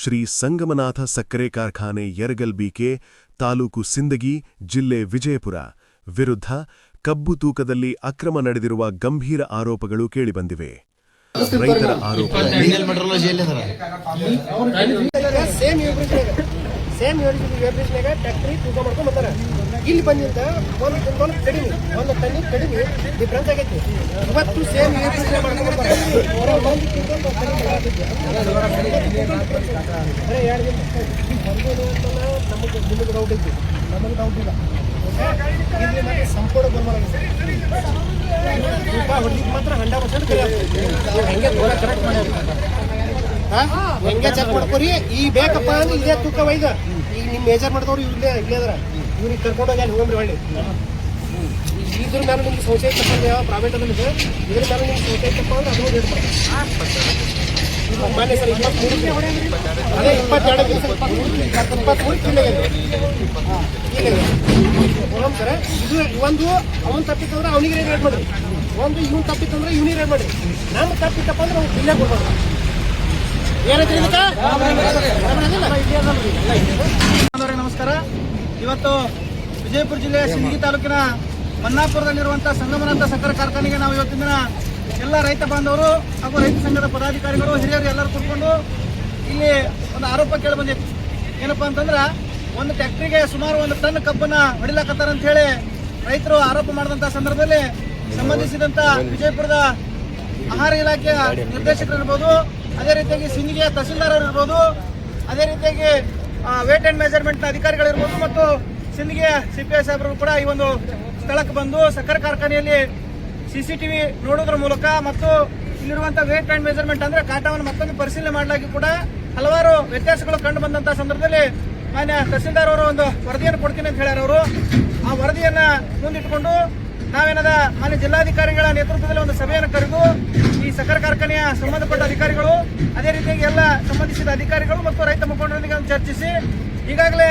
ಶ್ರೀ ಸಂಗಮನಾಥ ಸಕ್ಕರೆ ಕಾರ್ಖಾನೆ ಯರಗಲ್ಬಿಕೆ ತಾಲೂಕು ಸಿಂದಗಿ, ಜಿಲ್ಲೆ ವಿಜಯಪುರ. ವಿರುದ್ಧ ಕಬ್ಬು ತೂಕದಲ್ಲಿ ಅಕ್ರಮ ನಡೆದಿರುವ ಗಂಭೀರ ಆರೋಪಗಳು ಕೇಳಿಬಂದಿವೆ. ರೈತರ ಆರೋಪ ಸೇಮ್ ಸೇಮ್ ಟ್ಯಾಕ್ಟ್ರಿ ತೂಕ ಮಾಡ್ಕೊಂಡ್ ಬರ್ತಾರ. ಇಲ್ಲಿ ಬಂದಿಂದ ಒಂದು ಕಡಿಮೆ, ಒಂದು ಟನ್ನಿ ಕಡಿಮೆ ಡಿಫ್ರೆನ್ಸ್ ಆಗೈತಿ. ಇವತ್ತು ಸೇಮ್ ಬರ್ತಾರೆ. ನಮಗೆ ಡೌಟ್ ನಮಗೆ ಡೌಟ್ ಸಂಪೂರ್ಣ ಮಾತ್ರ ಹೆಂಗೆ ತೂಕ ಕರೆಕ್ಟ್ ಮಾಡ್ಯಾರ? ಹೆಂಗೆ ಚೆಕ್ ಮಾಡ್ಕೊರಿ? ಈ ಬೇಕಪ್ಪ ಅಂದ್ರೆ ಇಲ್ಲೇ ತೂಕ ಒಯ್ದ. ಈಗ ನಿಮ್ ಮೇಜರ್ ಮಾಡಿದವ್ರು ಇಲ್ಲೇ ಇಲ್ಲೇ ಅದ್ರ. ಇವ್ರಿಗೆ ಕರ್ಕೊಂಡು ಹೋಗಿ ಅಲ್ಲಿ ಹೋಗ್ರಿ ಹೊಳ್ಳಿ. ಇದ್ರ ಮೇಲೆ ನಿಮ್ಗೆ ಸಂಶಯ ತಪ್ಪ ಯಾವ ಪ್ರೈವೇಟ್ ಅಂದ್ರೆ ಇದೆ. ಇದ್ರ ಮೇಲೆ ನಿಮ್ಗೆ ಸಂಶಯ ತಪ್ಪ ಅಂದ್ರೆ ಅದು ಹೇಳ್ತಾರೆ. ಮಾನ್ಯ ಸರ್ ಇಪ್ಪತ್ಮೂರು ಅದೇ ಇಪ್ಪತ್ತೆರಡು ಇಪ್ಪತ್ಮೂರು ಕಿಲ್ಲ ಇಲ್ಲ ಸರ್ ಇದು ಒಂದು ಅವನು ತಪ್ಪಿತ್ತಂದ್ರೆ ಅವನಿಗೆ ರೇಟ್ ಮಾಡ್ರಿ ಒಂದು ಇವ್ನು ತಪ್ಪಿತ್ತಂದ್ರೆ ಇವನಿಗೆ ರೇಟ್ ಮಾಡಿ ನಾನು ತಪ್ಪಿತ್ತಪ್ಪ ಅಂದ್ರೆ ಅವ್ನು ಕಿಲ್ಲೇ ಕೊಡ್ಬಾರ್ದು ಇದಕ್ಕ? ನಮಸ್ಕಾರ ಇವತ್ತು ವಿಜಯಪುರ ಜಿಲ್ಲೆಯ ಸಿಂದಗಿ ತಾಲೂಕಿನ ಮನ್ನಾಪುರದಲ್ಲಿರುವಂತಹ ಸಂಗಮನಂತ ಸಕ್ಕರೆ ಕಾರ್ಖಾನೆಗೆ ನಾವು ಇವತ್ತಿನ ದಿನ ಎಲ್ಲ ರೈತ ಬಾಂಧವರು ಹಾಗೂ ರೈತ ಸಂಘದ ಪದಾಧಿಕಾರಿಗಳು, ಹಿರಿಯರು ಎಲ್ಲರೂ ಕೂತ್ಕೊಂಡು ಇಲ್ಲಿ ಒಂದು ಆರೋಪ ಕೇಳಿ ಬಂದಿತ್ತು. ಏನಪ್ಪ ಅಂತಂದ್ರೆ ಒಂದು ಟ್ಯಾಕ್ಟ್ರಿಗೆ ಸುಮಾರು ಒಂದು ಟನ್ ಕಬ್ಬನ್ನ ಹೊಡಿಲಾಕತ್ತಾರ ಅಂತ ಹೇಳಿ ರೈತರು ಆರೋಪ ಮಾಡಿದಂತ ಸಂದರ್ಭದಲ್ಲಿ ಸಂಬಂಧಿಸಿದಂತ ವಿಜಯಪುರದ ಆಹಾರ ಇಲಾಖೆಯ ನಿರ್ದೇಶಕರು ಇರ್ಬೋದು ಅದೇ ರೀತಿಯಾಗಿ ಸಿಂಧಿಗೆಯ ತಹಸೀಲ್ದಾರ್ ಅವರು ಇರ್ಬೋದು ಅದೇ ರೀತಿಯಾಗಿ ವೇಟ್ ಅಂಡ್ ಮೆಜರ್ಮೆಂಟ್ ಅಧಿಕಾರಿಗಳಿರ್ಬೋದು ಮತ್ತು ಸಿಂಧಿಗೆಯ ಸಿಪಿಐ ಸಾಹೇಬರು ಕೂಡ ಈ ಒಂದು ಸ್ಥಳಕ್ಕೆ ಬಂದು ಸಕ್ಕರೆ ಕಾರ್ಖಾನೆಯಲ್ಲಿ ಸಿಸಿಟಿವಿ ನೋಡೋದ್ರ ಮೂಲಕ ಮತ್ತು ಇಲ್ಲಿರುವಂತಹ ವೇಟ್ ಅಂಡ್ ಮೆಜರ್ಮೆಂಟ್ ಅಂದ್ರೆ ಕಾಟವನ್ನು ಮತ್ತೊಂದು ಪರಿಶೀಲನೆ ಮಾಡಲಾಗಿ ಕೂಡ ಹಲವಾರು ವ್ಯತ್ಯಾಸಗಳು ಕಂಡು ಬಂದಂತಹ ಸಂದರ್ಭದಲ್ಲಿ ಮಾನ್ಯ ತಹಸೀಲ್ದಾರ್ ಅವರು ಒಂದು ವರದಿಯನ್ನು ಕೊಡ್ತೀನಿ ಅಂತ ಹೇಳ್ಯಾರ ಅವರು. ಆ ವರದಿಯನ್ನ ಮುಂದಿಟ್ಟುಕೊಂಡು ನಾವೇನದ ಮಾನ್ಯ ಜಿಲ್ಲಾಧಿಕಾರಿಗಳ ನೇತೃತ್ವದಲ್ಲಿ ಒಂದು ಸಭೆಯನ್ನು ಕರೆದು ಈ ಸಕ್ಕರೆ ಕಾರ್ಖಾನೆಯ ಸಂಬಂಧಪಟ್ಟ ಅಧಿಕಾರಿಗಳು, ಅದೇ ರೀತಿಯಾಗಿ ಎಲ್ಲ ಸಂಬಂಧಿಸಿದ ಅಧಿಕಾರಿಗಳು ಮತ್ತು ರೈತ ಮುಖಂಡರೊಂದಿಗೆ ಚರ್ಚಿಸಿ ಈಗಾಗಲೇ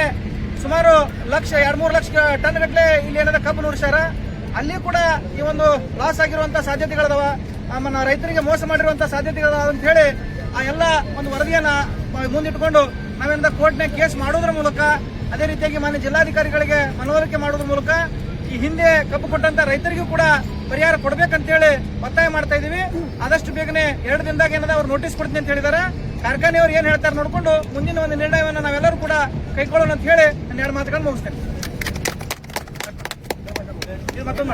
ಸುಮಾರು ಲಕ್ಷ ಎರಡ್ ಮೂರು ಲಕ್ಷ ಟನ್ ಗಟ್ಟಲೆ ಇಲ್ಲಿ ಏನದ ಕಬ್ಬು ನುಡಿಸ್ಯಾರ ಅಲ್ಲಿ ಕೂಡ ಈ ಒಂದು ಲಾಸ್ ಆಗಿರುವಂತಹ ಸಾಧ್ಯತೆಗಳದಾವ. ಆಮೇಲೆ ರೈತರಿಗೆ ಮೋಸ ಮಾಡಿರುವಂತಹ ಸಾಧ್ಯತೆಗಳದಾವ ಅಂತ ಹೇಳಿ ಆ ಎಲ್ಲ ಒಂದು ವರದಿಯನ್ನ ಮುಂದಿಟ್ಟುಕೊಂಡು ನಾವಿಂದ ಕೋರ್ಟ್ನಾಗ ಕೇಸ್ ಮಾಡೋದ್ರ ಮೂಲಕ, ಅದೇ ರೀತಿಯಾಗಿ ಮಾನ್ಯ ಜಿಲ್ಲಾಧಿಕಾರಿಗಳಿಗೆ ಮನವರಿಕೆ ಮಾಡೋದ್ರ ಮೂಲಕ ಈ ಹಿಂದೆ ಕಬ್ಬು ಕೊಟ್ಟಂತ ರೈತರಿಗೂ ಕೂಡ ಪರಿಹಾರ ಕೊಡ್ಬೇಕಂತೇಳಿ ಒತ್ತಾಯ ಮಾಡ್ತಾ ಇದೀವಿ. ಆದಷ್ಟು ಬೇಗನೆ ಎರಡು ದಿನದಾಗ ಏನದ ಅವ್ರು ನೋಟಿಸ್ ಕೊಡ್ತೀನಿ ಅಂತ ಹೇಳಿದಾರೆ. ಕಾರ್ಖಾನೆಯವರು ಏನ್ ಹೇಳ್ತಾರೆ ನೋಡ್ಕೊಂಡು ಮುಂದಿನ ಒಂದು ನಿರ್ಣಯವನ್ನು ನಾವೆಲ್ಲರೂ ಕೂಡ ಕೈಗೊಳ್ಳೋಣ ಅಂತ ಹೇಳಿ ನಾನು ಎರಡು ಮಾತುಗಳನ್ನು ಮುಗಿಸ್ತೇನೆ. Adiós, matón.